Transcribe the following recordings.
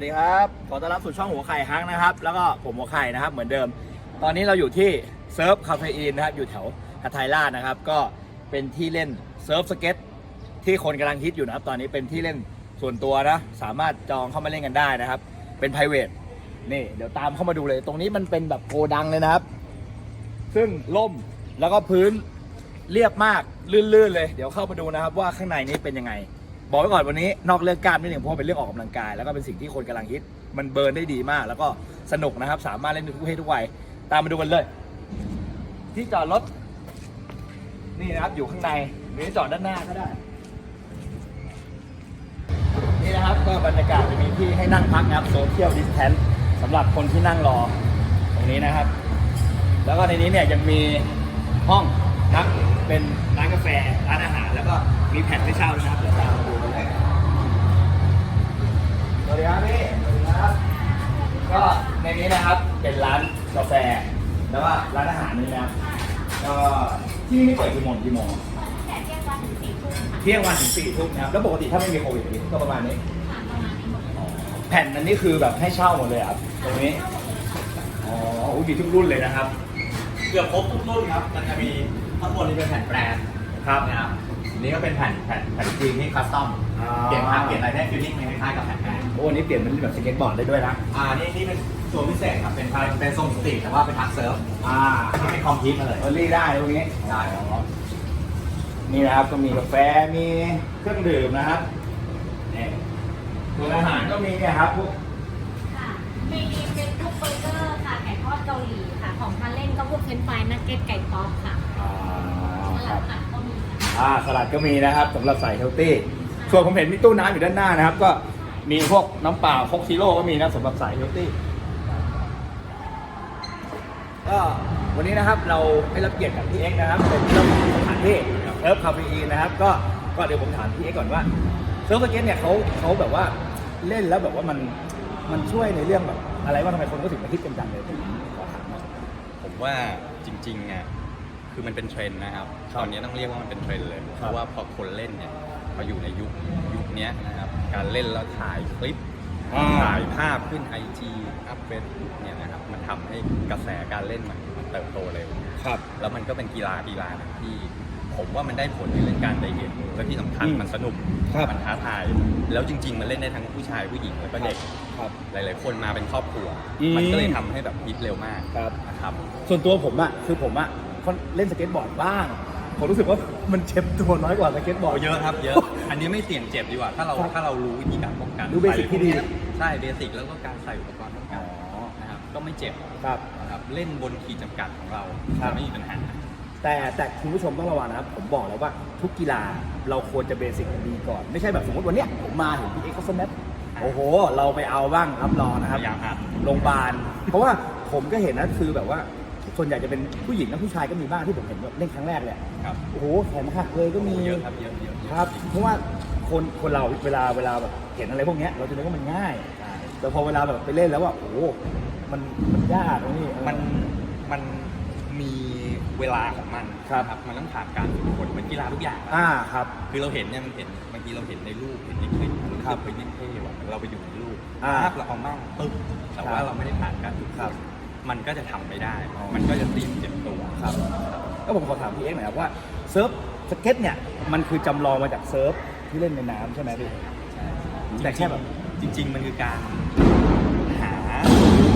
วัสดีครับ ขอต้อนรับสู่ช่องหัวไข่ฮักนะครับ แล้วก็ผมหัวไข่นะครับ เหมือนเดิม ตอนนี้เราอยู่ที่เซิร์ฟคาเฟอีนนะครับ อยู่แถวฮัทไทยรานะครับ ก็เป็นที่เล่นเซิร์ฟสเก็ตที่คนกำลังฮิตอยู่นะครับ ตอนนี้เป็นที่เล่นส่วนตัวนะ สามารถจองเข้ามาเล่นกันได้นะครับ เป็น p r i v a t นี่ เดี๋ยวตามเข้ามาดูเลย ตรงนี้มันเป็นแบบโกดังเลยนะครับ ซึ่งล่มแล้วก็พื้นเรียบมากลื่นๆเลย เดี๋ยวเข้ามาดูนะครับว่าข้างในนี้เป็นยังไง บอกไว้ก่อนวันนี้นอกเรื่องกล้ามนิดหนึ่งเพราะเป็นเรื่องออกกำลังกาย แล้วก็เป็นสิ่งที่คนกำลังฮิตมันเบิร์นได้ดีมาก แล้วก็สนุกนะครับ สามารถเล่นทุกเพศทุกวัยตามมาดูกันเลย ที่จอดรถนี่นะครับอยู่ข้างในหรือจอดด้านหน้าก็ได้ นี่นะครับก็บรรยากาศจะมีที่ให้นั่งพักนะครับโซเชียลดิสแทนสำหรับคนที่นั่งรอตรงนี้นะครับ แล้วก็ในนี้เนี่ยยังมีห้องนะครับเป็นร้านกาแฟร้านอาหาร แล้วก็มีแผ่นให้เช่าด้วยนะครับเดี๋ยวตามมา วัสดีครับพี่สวัสดีครับ ก็ในนี้นะครับเป็นร้านกาแฟ แล้วก็ร้านอาหารนี่นะครับก็ที่นี่เปิดกี่โมงกี่โมงแต่เที่ยงวันถึงสี่ทุ่มค่ะเที่ยงวันถึงสี่ทุ่มนะครับแล้วปกติถ้าไม่มีโควิดก็ประมาณนี้ค่ะประมาณนี้หมดเลยแผ่นอันนี้คือแบบให้เช่าหมดเลยเหรอครับตรงนี้อ๋อโอ้ยมีทุกรุ่นเลยนะครับ เกือบครบทุกรุ่นครับ มันจะมีข้างบนนี้เป็นแผ่นแปรนครับนะครับอันนี้ก็เป็นแผ่นแผ่นแผ่นจริงที่คัสตอมอ่าเปลี่ยนภาพเปลี่ยนอะไรได้ฟิลลิ่งคล้ายๆกับแผ่นแปรนโอ้อันนี้เปลี่ยนเป็นแบบสเก็ตบอร์ดได้ด้วยนะอ่านี่นี่เป็นตัวพิเศษครับเป็นพาเป็นทรงสตรีทแต่ว่าเป็นทักเซิร์ฟอ่านี่เป็นคอมพิวต์มาเลยเออรี่ได้ตรงนี้ได้อ๋อนี่นะครับก็มีกาแฟมีเครื่องดื่มนะครับนี่ส่วนอาหารก็มีเนี่ยครับพวกค่ะมีเป็นพวกเบอร์เกอร์ค่ะไก่ทอดเกาหลีค่ะของทานเล่นก็พวกเฟรนช์ฟรายนักเก็ตไก่ป๊อปค่ะอ่าสคลัรัดบผักก็มีค่ะอ่าสลัดก็มีนะครับสำหรับใส่เฮลตี้ส่วนผมเห็นมีตู้น้ำอยู่ด้านหน้านะครับ ก็ มีพวกน้ำเปล่าโคกซีโร่ก็มีนะสำหรับใส่เฮลตี้ก็วันนี้นะครับเราให้รับเกียรติกับพี่เอ็กซ์นะครับเป็นเจ้าของสถานที่เซิร์ฟคาเฟอีนนะครับก็ก็เดี๋ยวผมถามพี่เอ็กซ์ก่อนว่าเซิร์ฟสเก็ตเนี่ยเขาเขาแบบว่าเล่นแล้วแบบว่ามันมันช่วยในเรื่องแบบ อะไรว่าทำไมคนก็ถึงมาฮิตกันจังเลยผมขอถามหน่อยผมว่าจริงๆอะคือมันเป็นเทรนด์นะครับครับตอนนี้ต้องเรียกว่ามันเป็นเทรนด์เลยครับเพราะว่าพอคนเล่นเนี่ยพออยู่ในยุคยุคเนี้ยนะครับ การเล่นแล้วถ่ายคลิปอ่าถ่ายภาพขึ้น IG อัพเฟซบุ๊กเนี่ยนะครับมันทำให้กระแสการเล่นมันมันเติบโตเร็วครับ แล้วมันก็เป็นกีฬากีฬาหนึ่งที่ผมว่ามันได้ผลในเรื่องการไดเอทและที่สำคัญอืมมันสนุกครับมันท้าทาย แล้วจริง ๆ มันเล่นได้ทั้งผู้ชายผู้หญิงแล้วก็เด็กครับหลาย ๆ คนมาเป็นครอบครัวอืมมันก็เลยทำให้แบบฮิตเร็วมากครับนะครับ ส่วนตัวผมอะคือผมอะเขาเล่นสเก็ตบอร์ดบ้าง ผมรู้สึกว่ามันเจ็บตัวน้อยกว่าสเก็ตบอร์ด เยอะครับเยอะ อันนี้ไม่เสี่ยงเจ็บดีกว่า ถ้าเราครับถ้าเรารู้วิธีการป้องกันรู้เบสิกที่ดี ใช่เบสิกแล้วก็การใส่อุปกรณ์ป้องกันอ๋อนะครับก็ไม่เจ็บครับ นะครับเล่นบนขีดจำกัดของเราครับ ไม่มีปัญหา แต่แต่คุณผู้ชมต้องระวังนะครับ ผมบอกแล้วว่าทุกกีฬาเราควรจะเบสิกดีก่อน ไม่ใช่แบบสมมติวันเนี้ยผมมาเห็นพี่เอ็กซ์เขาสแนปโอ้โห เราไปเอาบ้างรับรองนะครับ พยายามอัด โรงพยาบาล เพราะว่าผมก็เห็นนะคือแบบว่า ส่วนใหญ่จะเป็นผู้หญิงและผู้ชายก็มีบ้างที่ผมเห็นแบบเล่นครั้งแรกเลยครับโอ้โหแขนหักเลยก็มีเยอะครับเยอะเยอะเยอะครับ เพราะว่าคนคนเราเวลาเวลาแบบเห็นอะไรพวกเนี้ยเราจะนึกว่ามันง่ายใช่แต่พอเวลาแบบไปเล่นแล้วว่าโอ้โหมันมันยากนะนี่เออมันมันมีเวลาของมันครับนะมันต้องผ่านการฝึกฝนเหมือนกีฬาทุกอย่างอ่าครับ คือเราเห็นเนี่ยมันเห็นบางทีเราเห็นในรูปเห็นในคลิปมันรู้ครัสึบกเฮ้ยนี่เท่ว่ะเราไปอยู่ในรูปอ่าภาพเราเอามั่งปึ๊บแต่ครัว่าบเราไม่ได้ผ่านการฝึกฝครับน มันก็จะทำไม่ได้อ๋อมันก็จะตีมเจ็บตัว ครับก็ผมขอถามพี่เอ็กซ์หน่อยครับว่าเซิร์ฟสเก็ตเนี่ยมันคือจำลองมาจากเซิร์ฟที่เล่นในน้ำใช่ไหมพี่ แต่แค่แบบจริง ๆ มันคือการหา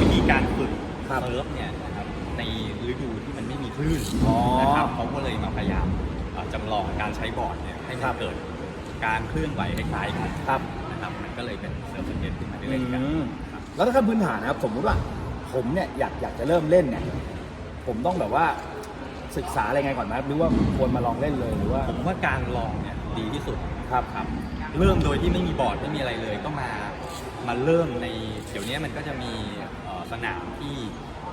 วิธีการฝึกครับเซิร์ฟเนี่ยนะครับในฤดูที่มันไม่มีคลื่นอ๋อนะครับเขาก็เลยมาพยายามเอ่อจำลองการใช้บอร์ดเนี่ยให้ครัมันบ เกิดการเคลื่อนไหวคล้ายๆกันครับ นะครับมันก็เลยเป็นเซิร์ฟสเก็ตขึ้นมาได้อืเล่นกันมแล้วถ้าขั้นพื้นฐานนะครับสมมุติว่า ผมเนี่ยอยากอยากจะเริ่มเล่นเนี่ยผมต้องแบบว่าศึกษาอะไรไงก่อนไหมหรือว่าควรมาลองเล่นเลยหรือว่าผมว่าการลองเนี่ยดีที่สุดครับครับ เริ่มโดยที่ไม่มีบอร์ดไม่มีอะไรเลยก็มามาเริ่มในเดี๋ยวนี้มันก็จะมีเอ่อสนามที่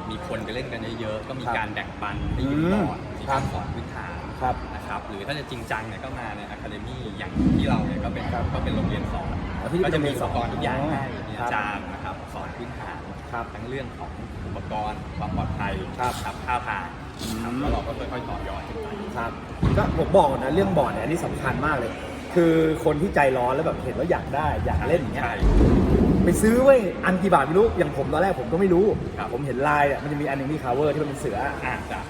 มีคนไปเล่นกันเยอะๆก็มีครับการแบ่งปันให้ยืมบอร์ดอืมมีครักาบรสอนพื้นฐานครับนะครับหรือถ้าจะจริงจังเนี่ยก็มาในอะคาเดมี่อย่างที่เราเนี่ยก็เป็นครับก็เป็นโรงเรียนสอนอ๋อที่นี่ก็เป็นจะมีโรงเรียนอุสปอนกรณ์ทุกอย่างอ๋อให้มีครับอาจารย์นะครับสอนพื้นฐาน ครับทั้งเรื่องของอุปกรณ์ความปลอดภัยครับครับท่าทางครับอืมแล้วเราก็ค่อยๆต่อยอดขึ้นไปครับก็ผมบอกก่อนนะเรื่องบอร์ดเนี่ยอันนี้สำคัญมากเลย คือคนที่ใจร้อนแล้วแบบเห็นว่าอยากได้อยากเล่นอย่างเงี้ยใช่ ไปซื้อเว้ยอันกี่บาทไม่รู้อย่างผมตอนแรกผมก็ไม่รู้ ครับ ผมเห็นลายอะมันจะมีอันหนึงที่ cover ที่มันเป็นเสืออ่าจ้ะ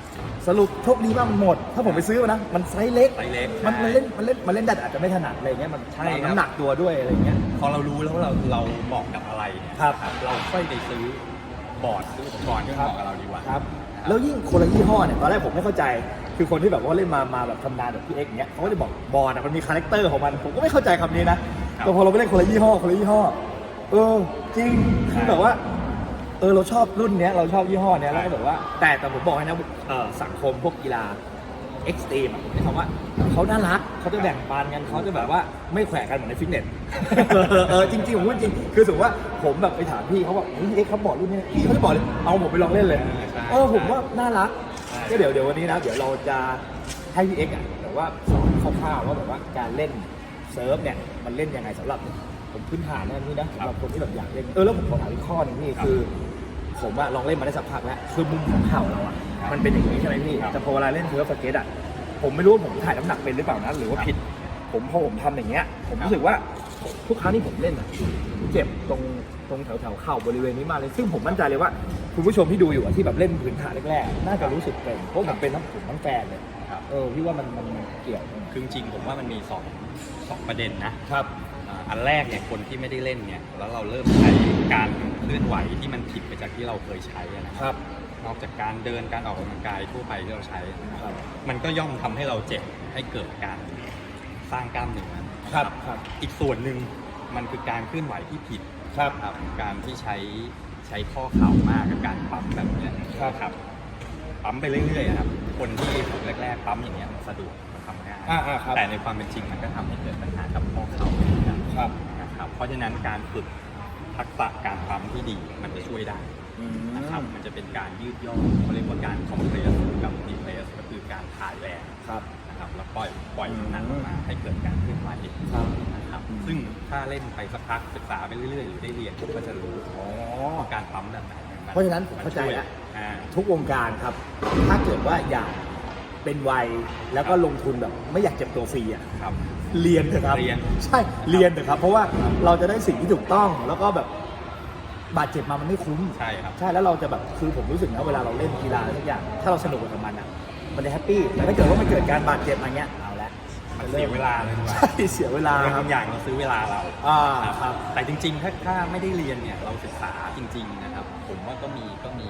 สรุปโชคดีมากมันหมด ถ้าผมไปซื้อมานะ มันไซส์เล็ก ไซส์เล็กมันใช่มันเล่นมันเล่นมันเล่นได้แต่อาจจะไม่ถนัดอะไรเงี้ย มันใช่ครับ น้ำหนักตัวด้วยอะไรเงี้ย พอเรารู้แล้วว่าเราเราเหมาะกับอะไรเนี่ยครับ เราค่อยไปซื้อบอร์ดซื้ออุปกรณ์ที่เหมาะกับเราดีกว่า ครับ แล้วยิ่งคนละยี่ห้อเนี่ย ตอนแรกผมไม่เข้าใจ คือคนที่แบบว่าเล่นมา มาแบบทำนานแบบพี่เอ็กซ์เนี้ยเขาก็จะบอกบอลอะมันมีคาแรคเตอร์ของมัน ผมก็ไม่เข้าใจคำนี้นะแต่พอเราไปเล่นคนละยี่ห้อ คนละยี่ห้อ เออ จริง คือแบบว่า เออเราชอบรุ่นเนี้ยเราชอบยี่ห้อเนี้ยแล้วก็แบบว่า แต่แต่ผมบอกให้นะเออสังคมพวกกีฬาเอ็กซ์ตรีมอะผมใช้คำว่าเขาน่ารักเขาจะแบ่งปันกันเขาจะแบบว่าไม่แขวะกันเหมือนในฟิตเนสเออเออจริงๆผมพูดจริงคือสมมติว่าผมแบบไปถามพี่เขาบอกเฮ้ยเอ็กซ์เขาบอกรุ่นนี้พี่เขาจะบอกเลยเอาผมไปลองเล่นเลยใช่เออผมว่าน่ารักใช่ก็เดี๋ยวเดี๋ยววันนี้นะเดี๋ยวเราจะให้พี่เอ็กซ์อะแบบว่าสอนคร่าวๆว่าแบบว่าการเล่นเซิร์ฟเนี่ยมันเล่นยังไงสำหรับผมพื้นฐานนะนี่นะสำหรับคนที่แบบอยากเล่นเออแล้วผมขอถามอีกข้อหนึงพี่คือ ผมอะลองเล่นมาได้สักพักแล้วคือมุมของเข่าเราอะมันเป็นอย่างนี้ใช่ไหมพี่ครับแต่พอเวลาเล่นเซิร์ฟสเก็ตอะผมไม่รู้ว่าผมถ่ายน้ำหนักเป็นหรือเปล่านะหรือว่าผิด ผมพอผมทำอย่างเงี้ย ผมรู้สึกว่าทุกครั้งที่ผมเล่นอะเจ็บตรงตรงแถวแถวๆเข่าบริเวณนี้มากเลย ซึ่งผมมั่นใจเลยว่าคุณผู้ชมที่ดูอยู่อะที่แบบเล่นพื้นฐานแรกๆน่าจะรู้สึกเป็นเพราะผมเป็นทั้งผมทั้งแฟนเลยครับ เออพี่ว่ามันมันเกี่ยวไหมคือจริงๆผมว่ามันมีสองสองประเด็นนะ ครับ อ่าอันแรกเนี่ยคนที่ไม่ได้เล่นเนี่ยแล้วเราเริ่มใช้การเคลื่อนไหวที่มันผิดไปจากที่เราเคยใช้อะนะคครับรับนอกจากการเดินการออกกำลังกายทั่วไปที่เราใช้นะคครัรับบมันก็ย่อมทำให้เราเจ็บให้เกิดการสร้างกล้ามเนื้อนะครับ ครับ อีกส่วนหนึ่งมันคือการเคลื่อนไหวที่ผิด ครับ ครับการที่ใช้ใช้ข้อเข่ามากกับการปั๊มแบบเนี้ยครับครับปั๊มไปเรื่อยๆครับ คนที่ฝึกแรก ๆ ปั๊มอย่างเงี้ยมันสะดวกมันทำง่าย อ่าอ่าครับแต่ในความเป็นจริงมันก็ทำให้เกิดปัญหากับข้อเข่าเหมือนกันครับนะครับ เพราะฉะนั้นการฝึกทักษะการปั๊มที่ดีมันจะช่วยได้อืมนะครับมันจะเป็นการยืดย่อเขาเรียกว่าการคอมเพรสกับดีเพรสก็คือการถ่ายแรงครับ นะครับแล้วปล่อยปล่อยน้ำหนักออกมาให้เกิดการเคลื่อนไหวครับ นะครับอืมซึ่งถ้าเล่นไปสักพักศึกษาไปเรื่อยๆหรือได้เรียนก็จะรู้อ๋อ ว่าการปั๊มแบบไหนมัเพราะฉะนั้นผมเข้าใจช่วยแล้วอ่า ทุกวงการครับ ถ้าเกิดว่าอยาก เป็นวัยแล้วก็ลงทุนแบบไม่อยากเจ็บตัวฟรีอะครับเรียนเถอะครับเรียน ใช่เรียนเถอะครับ เพราะว่าเราจะได้สิ่งที่ถูกต้องแล้วก็แบบบาดเจ็บมามันไม่คุ้มใช่ครับ ใช่แล้วเราจะแบบคือผมรู้สึกนะเวลาเราเล่นกีฬาอะไรทุกอย่าง ถ้าเราสนุกกับมันอะมันจะแฮปปี้แต่ถ้าเกิดว่ามันเกิดการบาดเจ็บมาเงี้ยเอาละมันเสียเวลาเลยดีกว่าใช่เสียเวลาครับบางอย่างเราซื้อเวลาเราอ่าครับครับแต่จริงๆ ถ้าถ้าไม่ได้เรียนเนี่ยเราศึกษาจริง ๆ นะครับ ผมว่าก็มีก็มี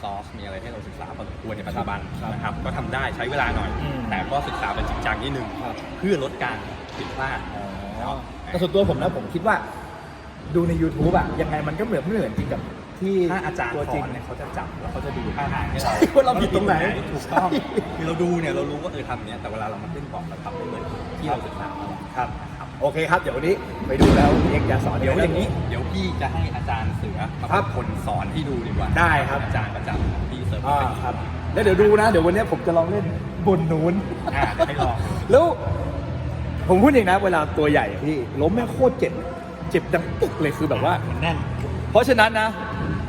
ซอสมีอะไรให้เราศึกษาพอสมควรในปัจจุบันครับนะครับก็ทำได้ใช้เวลาหน่อยอืมแต่ก็ศึกษาเป็นจริงจังนิดนึงครับเพื่อลดการผิดพลาดอ๋อแต่ส่วนตัวผมนะผมคิดว่า ดูใน YouTube อะยังไงมันก็เหมือนไม่เหมือนจริงกับที่ถ้าอาจารย์ตัวสจริองนเนี่ยเขาจะจับแล้วเขาจะดูท่าทางให้ใช่เราว่าเราผิดตรงไหนถูกต้องใช่คือเราดูเนี่ยเรารู้ว่าเออทำเนี่ยแต่เวลาเรามาขึ้นบอกเราทำไม่เหมือนที่เราศึกษามาครับ โอเคครับ เดี๋ยววันนี้ไปดูแล้วพี่เอกจะสอนเดี๋ยวอย่างนี้ เดี๋ยวพี่จะให้อาจารย์เสือมาครัเป็บนคนสอนที่ดูดีกว่าได้ครับ อาจารย์ประจำที่เซิร์ฟอ่าครับ แล้วเดี๋ยวดูนะ เดี๋ยววันนี้ผมจะลองเล่นบนนู้นอ่าให้ลองแล้วผมพูดเองนะเวลาตัวใหญ่อะพี่ล้มแม่งโคตรเจ็บเจ็บดังปึ๊กเลยคือแบบว่ามันแน่น เพราะฉะนั้นนะ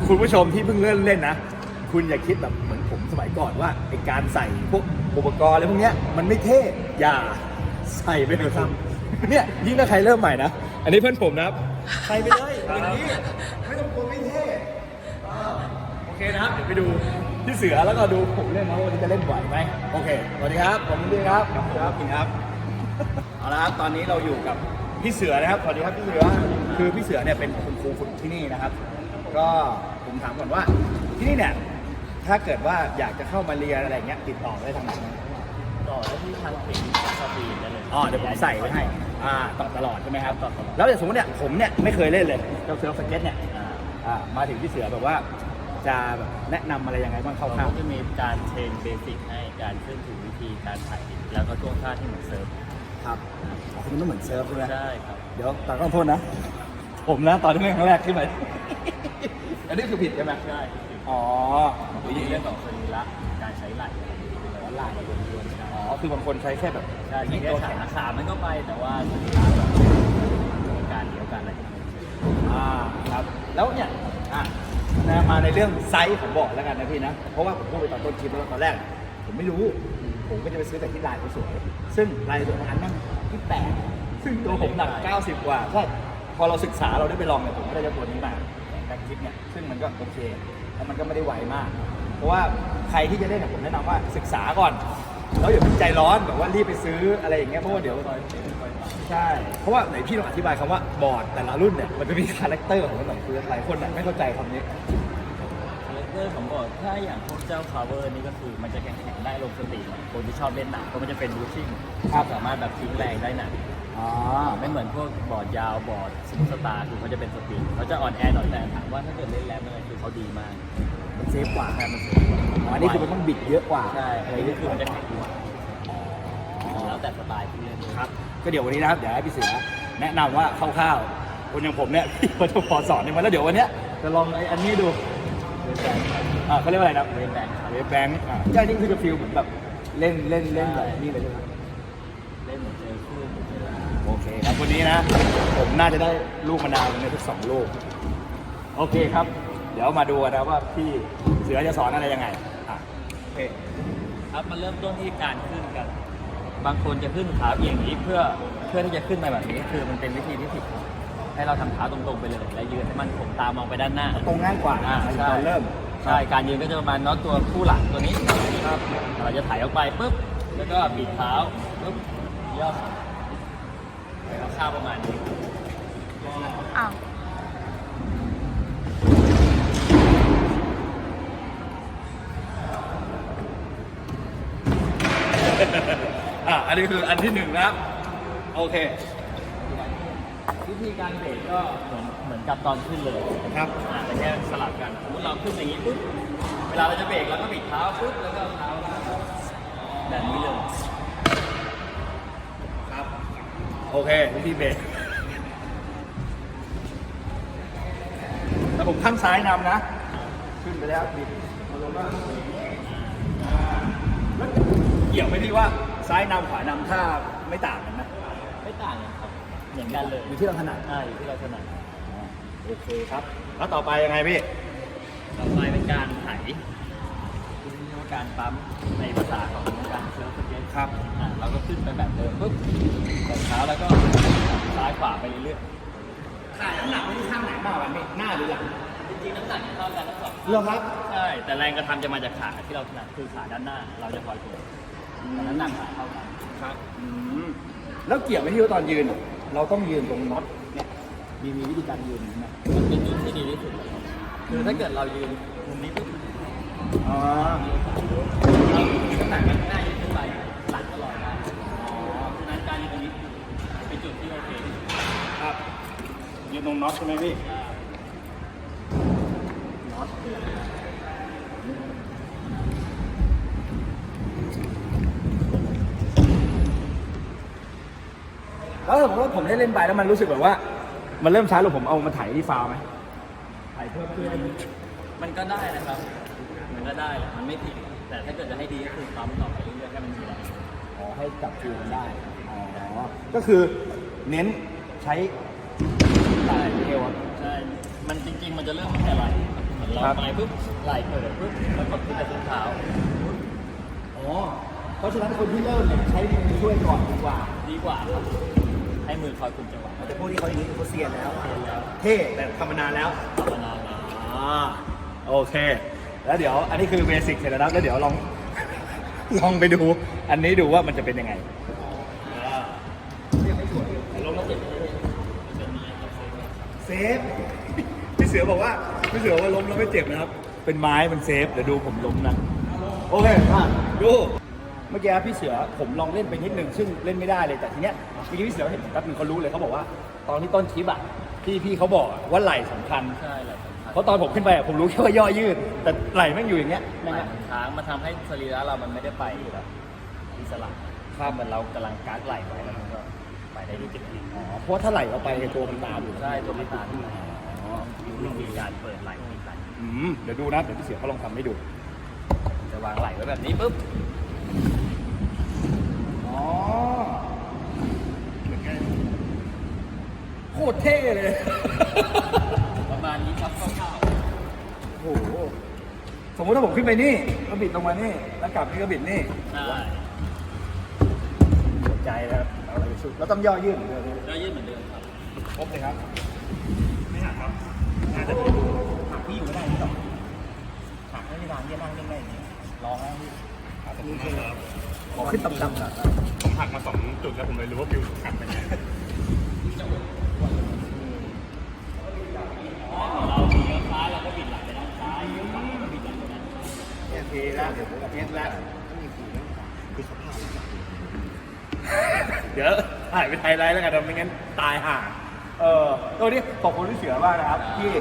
คุณผู้ชมที่เพิ่งเริ่มเล่นนะ คุณอย่าคิดแบบเหมือนผมสมัยก่อนว่าไอการใส่พวกอุปกรณ์อะไรพวกเนี้ยมันไม่เท่อย่าใส่ไปเถอะครับ เนี่ยยิ่งถ้าใครเริ่มใหม่นะ อันนี้เพื่อนผมนะครับใส่ไปเลยอย่างนี้ไม่ต้องกลัวไม่เท่อ่าโอเคนะครับเดี๋ยวไปดูพี่เสือแล้วก็ดูผมเล่นนะว่าวันนี้จะเล่นไหวไหมโอเคสวัสดีครับผมดีครับครับคุณครับเอาละครับตอนนี้เราอยู่กับพี่เสือนะครับสวัสดีครับพี่เสือคือพี่เสือเนี่ยเป็นคุณครูฝึกที่นี่นะครับ ก็ผมถามก่อนว่าที่นี่เนี่ยถ้าเกิดว่าอยากจะเข้ามาเรียนอะไรเงี้ยติดต่อได้ทางไหน ต่อแล้วที่ทางเพจสตรีนได้เลยอ๋อเดี๋ยวผมใส่ไว้ให้ อ่าต่อตลอดใช่ไหมครับแล้วอย่างสมมติเนี่ยผมเนี่ยไม่เคยเล่นเลยเจ้าเสือสเก็ตเนี่ยอ่าอ่ามาถึงพี่เสือแบบว่าจะแบบแนะนำอะไรยังไงบ้างคเราร่าวก็จะมีการเทรนเบสิกให้การเคลื่อนถูวิธีการถ่ายติดแล้วก็ท่วงท่าที่เหมือนเซิร์ฟๆครับอ๋อคือมันต้องเหมือนเซิร์ฟใช่ไหมได้ครับ เดี๋ยวตาต้องโทษนะ ผมนะตอนที่เล่นครั้งแรกขึ้นมาอันนี้คือผิดใช่ไหมได้อ๋อ วิธีเรื่องของสรีระการใช้ไหล่อ๋อไหล่ล้วนๆใช่อ๋อ คือบางคนใช้แค่แบบใช่อย่างแค่นี้ตัวขาแข็งขามันก็ไปแต่ว่าสรีระแบบการเลี้ยวการอะไรอ่าครับ แล้วเนี่ยอะนะมาในเรื่องไซส์ของบอร์ดแล้วกันนะพี่นะ เพราะว่าผมพูดไปตอนต้นคลิปแล้วตอนแรก ผมไม่รู้ ผมก็จะไปซื้อแต่ที่ลายสวยๆซึ่งลายตัวนั้นนั่งที่แปดซึ่งตัวผมหนัก 90 กว่าใช่พอเราศึกษาเราได้ไปลองเนี่ยผมก็ได้เจ้าตัวนี้มาแบ็คทิปเนี่ยซึ่งมันก็โอเคแล้วมันก็ไม่ได้ไวมาก เพราะว่าใครที่จะเล่นเนี่ยผมแนะนำว่าศึกษาก่อน แล้วอย่าเพิ่งใจร้อนแบบว่ารีบไปซื้ออะไรอย่างเงี้ยเพราะว่าเดี๋ยวใช่เพราะว่าไหนพี่ลองอธิบายคำว่าบอร์ดแต่ละรุ่นเนี่ยมันจะมีคาแรคเตอร์ของมันแบบคือหลายคนน่ะไม่เข้าใจคำนี้ คาแรคเตอร์ของบอร์ดถ้าอย่างพวกเจ้า power นี่ก็คือมันจะแข็งๆได้ลงสตรีมคนที่ชอบเล่นหนักก็มันจะเป็นบูชิ่งครับ สามารถแบบทิ้งแรงได้หนักอ๋อไม่เหมือนพวกบอร์ดยาวบอร์ดสมุทสตาร์คือเขาจะเป็นสตรีมเขาจะอ่อนแอหน่อยแต่ถามว่าถ้าเกิดเล่นแรงเมื่อไหร่คือเขาดีมาก เซฟกว่าใช่มันเสียกว่าอ๋ออันนี้คือมันต้องบิดเยอะกว่าใช่อันอะไรนี้นี่คืคืออมัมันนจะจะแข็งกว่าแล้วแต่สไตล์ผู้เล่นด้วยครับ ก็เดี๋ยววันนี้นะครับเดี๋ยวให้พี่เสือแนะนำว่าคร่าวๆคนอย่างผมเนี่ยพี่เขาจะพอสอนเนี่ยมาแล้วเดี๋ยววันเนี้ยจะลองไอ้อันนี้ดูเล่นแรงครับอ่าเขาเรียกว่าอะไรนะเล่นแรงครับเวฟแบงค์อ่าใช่นี่คือจะฟีลเหมือนแบบเล่นเล่นเล่นแบบนี้เลยใช่ไหมเล่นเหมือนเจอคลื่นเหมือนเจออะไรโอเคครับวันนี้นะ ผมน่าจะได้ลูกมะนาวในทุกสองลูก โอเคครับ เดี๋ยวมาดูกันนะว่าพี่เสือจะสอนอะไรยังไงอะโอเคครับมันเริ่มต้นที่การขึ้นกัน บางคนจะขึ้นขาเอียงอย่างนี้เพื่อเพื่อที่จะขึ้นมาแบบนี้คือมันเป็นวิธีที่ผิดให้เราทำเท้าตรงๆไปเลย และยืนให้มันคงตามองไปด้านหน้า ตรงง่ายกว่าอ่าตใช่อนเริ่มใช่การยืนก็จะประมาณน็อตตัวคู่หลังตัวนี้ครับเราจะถ่ายออกไปปุ๊บแล้วก็บิดเท้าปุ๊บย่อขาแล้วข้าวประมาณนี้ อ้าว อะอันนี้คืออันที่หนึ่งนะครับ โอเค วิธีการเบรกก็เหมือนเหมือนกับตอนขึ้นเลยครับ อ่าแต่แค่สลับกันสมมติเราขึ้นอย่างนี้ปุ๊บ เวลาเราจะเบรกเราก็บิดเท้าปุ๊บ แล้วก็เท้าแบบนี้เลย ครับ โอเควิธีเบรกถ้าผมข้างซ้ายนำนะ ขึ้นไปแล้วบิดเอาลงมาอ่าแล้วเกี่ยวไหมพี่ว่า ซ้ายนำขวานำถ้าไม่ต่างกันนะไม่ต่างกันครับ เหมือนกันเลยอยู่ที่เราถนัดอ่าอยู่ที่เราถนัดโอเคครับ แล้วต่อไปยังไงพี่ ต่อไปเป็นการไถคือเรียกว่าการปั๊มในภาษาของการเซิร์ฟสเก็ตครับ อ่าเราก็ขึ้นไปแบบเดิมปุ๊บกดเท้าแล้วก็ซ้ายขวาไปเรื่อยถ่ายน้ำหนักไม่ที่ข้างไหนมากกว่าพี่หน้าหรือหลังๆจริงๆน้ำหนักเท่ากันทั้งสองเหรอครับ ใช่ แต่แรงกระทำจะมาจากขาที่เราถนัดคือขาด้านหน้า เราจะคอยกด แต่น้ำหนักขาเท่ากันครับอืมแล้วเกี่ยวไหมที่ว่าตอนยืน เราต้องยืนตรงน็อตเนี่ยมีมีวิธีการยืนไหมมันเป็นจุดที่ดีที่สุดเลยครับคือถ้าเกิดเรายืนมุมนี้ปุ๊บอ๋อเราน้ำหนักมันหน้ายืนขึ้นไปหลังก็ลอยได้ฉะนั้นการยืนตรงนี้เป็นจุดที่โอเคที่สุดครับยืนตรงน็อตใช่ไหมพี่น็อต แล้วสมมติว่าผมได้เล่นไปแล้วมันรู้สึกแบบว่า มันเริ่มช้าลงผมเอามาถ่ายที่ฟาวล์ไหมถ่ายเพิ่มขึ้นมันก็ได้นะครับ มันก็ได้แหละมันไม่ผิด แต่ถ้าเกิดจะให้ดีก็คือปั๊มต่อไปเรื่อยๆให้มันมีแรงอ๋อให้จับฟิวมันได้อ๋อก็คือเน้นใช้ไหล่เอวอะใช่ มันจริงๆ มันจะเริ่มตั้งแต่ไหล่เหมือนเราครับไปปุ๊บไหล่เปิดปุ๊บแล้วกดขึ้นไปที่เท้าอ๋อ เพราะฉะนั้นคนที่เริ่มเนี่ยใช้มือช่วยก่อนดีกว่า ดีกว่าครับ ให้มือคอยคุมจังหวะแต่พวกที่เขาอย่างนี้คือเขาเซียนแล้วเรียนแล้ว เท่แต่ทำมานานแล้วทำมานานแล้วอ่าโอเค แล้วเดี๋ยวอันนี้คือเบสิกเสร็จแล้วนะแล้วเดี๋ยวลอง ลองไปดู อันนี้ดูว่ามันจะเป็นยังไงอ่าลงมาเจ็บเลยเซฟพี่เสือบอกว่าพี่เสือว่าล้มแล้วไม่เจ็บนะครับ เป็นไม้มันเซฟเดี๋ยวดูผมล้มนะ โอเคมาดูเมื่อกี้พี่เสือผมลองเล่นไปนิดนึงซึ่งเล่นไม่ได้เลยแต่ทีเนี้ยเมื่อกี้พี่เสือเห็นแป๊บนึงเขารู้เลยเขาบอกว่า ตอนที่ต้นคลิปอะพี่พี่เขาบอกว่าไหล่สำคัญ ใช่แหละสำคัญเพราะตอนผมขึ้นไปอะผมรู้แค่ว่าย่อยืด แต่ไหล่แม่งอยู่อย่างเงี้ยไหล่นะฮะมันค้างมันทำให้สรีระเรามันไม่ได้ไปแบบอิสระถ้าเหมือนเรากำลังกักไหล่ไว้แล้วมันก็ไปได้ดีจริงอ๋อเพราะว่าถ้าไหล่เราไปตัวมันตามอยู่ ๆใช่ตัวไม่ตามวิธีการเปิดไหล่ปิดไหล่อืมเดี๋ยวดูนะ เดี๋ยวพี่เสือเขาลองทำให้ดู จะวางไหล่ไว้แบบนี้ปุ๊บ อ๋อเหมือนกันโค ตรเท่เลย ประมาณนี้ครับคร่าวโอ้โห สมมติถ้าผมขึ้นไปนี่ก็บิดลงมานี่ แล้วกลับนี่ก็บิดนี่ๆใช่หัวใจนะครับเอาอะไรสุดแล้วต้องย่อยืดเหมือนเดิมก็ยืดเหมือนเดิมครับ ครบเลยครับ ไม่หักครับน่าจะดีหักพี่อยู่ไม่ได้นี่หรอกหักไม่ได้นานที่จะนั่งเล่นได้อย่างนี้ลองนะพี่นี่คือขอขึ้นต่ำๆหน่อยผมหักมาสองจุดแล้วผมเลยรู้ว่าฟิวหักเป็นไง เราเลี้ยวซ้ายเราก็บิดหลังไปด้านซ้ายเลี้ยวขวาเราก็บิดหลังไปด้านขวา โอ เคแล้วเดี๋ยวผมเทสแล้วเดี๋ยวถ่ายไปไทยไลท์แล้วกันนะไม่งั้นตายห่า เออตัวนี้ขอบคุณพี่เสือมากนะครับ ที่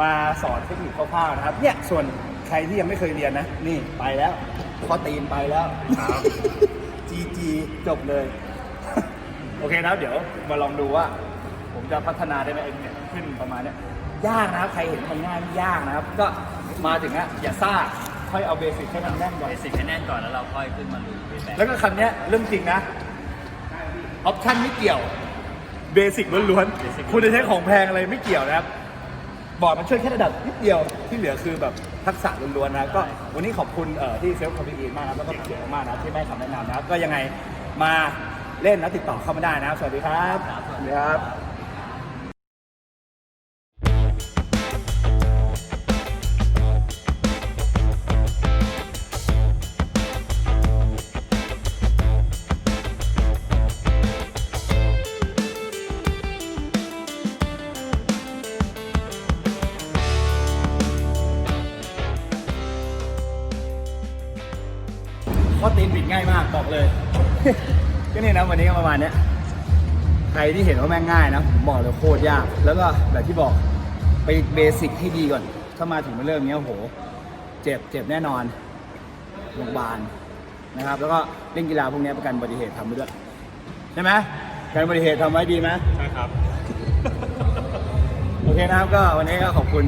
มาสอนเทคนิคคร่าวๆนะครับ เนี่ยส่วนใครที่ยังไม่เคยเรียนนะ นี่ไปแล้วข้อตีนไปแล้วครับจีจีจบเลย โอเคนะครับเดี๋ยวมาลองดูว่า ผมจะพัฒนาได้ไหมไอ้เนี่ยขึ้นประมาณเนี้ยยากนะครับ ใครเห็นมันง่ายไม่ยากนะครับ ก็ มาถึงอะอย่าซ่าค่อยเอาเบสิกให้มันแน่นก่อน เบสิกให้แน่นก่อนแล้วเราค่อยขึ้นมาลุยเบสแบ็คแล้วก็คันเนี้ยเรื่องจริงนะออปชั่นไม่เกี่ยวเบสิกล้วนๆคุณจะใช้ของแพงอะไรไม่เกี่ยวนะครับบอร์ดมันช่วยแค่ระดับนิดเดียวที่เหลือคือแบบทักษะล้วนๆนะก็วันนี้ขอบคุณเอ่อที่เซลฟ์คอมพิวต์มากนะครับแล้วก็เขียนมากนะครับที่ให้คำแนะนำนะครับก็ยังไงมาเล่นนะติดต่อเข้ามาได้นะครับสวัสดีครับครับสวัสดีครับ นี่นะวันนี้ก็ประมาณเนี้ยใครที่เห็นว่าแม่งง่ายนะผมบอกเลยโคตรยาก แล้วก็แบบที่บอกไปเบสิกให้ดีก่อน ถ้ามาถึงมาเริ่มเนี้ยโอ้โหเจ็บเจ็บแน่นอนโรงพยาบาลนะครับ แล้วก็เล่นกีฬาพวกเนี้ยประกันอุบัติเหตุทำไปด้วยใช่ไหมการอุบัติเหตุทำไว้ดีไหมใช่ครับ โอเคนะครับก็วันนี้ก็ขอบคุณ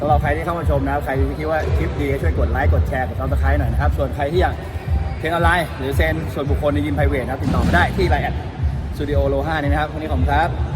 สำหรับใครที่เข้ามาชมนะครับ ใครที่คิดว่าคลิปดีก็ช่วยกดไลค์กดแชร์กดซับสไครต์หน่อยนะครับ ส่วนใครที่อยาก เทรนออนไลน์หรือเซ็นส่วนบุคคลในยิมไพรเวทนะครับติดต่อมาได้ที่ไลน์แอดสตูดิโอโลห้านี่นะครับวันนี้ขอบคุณครับ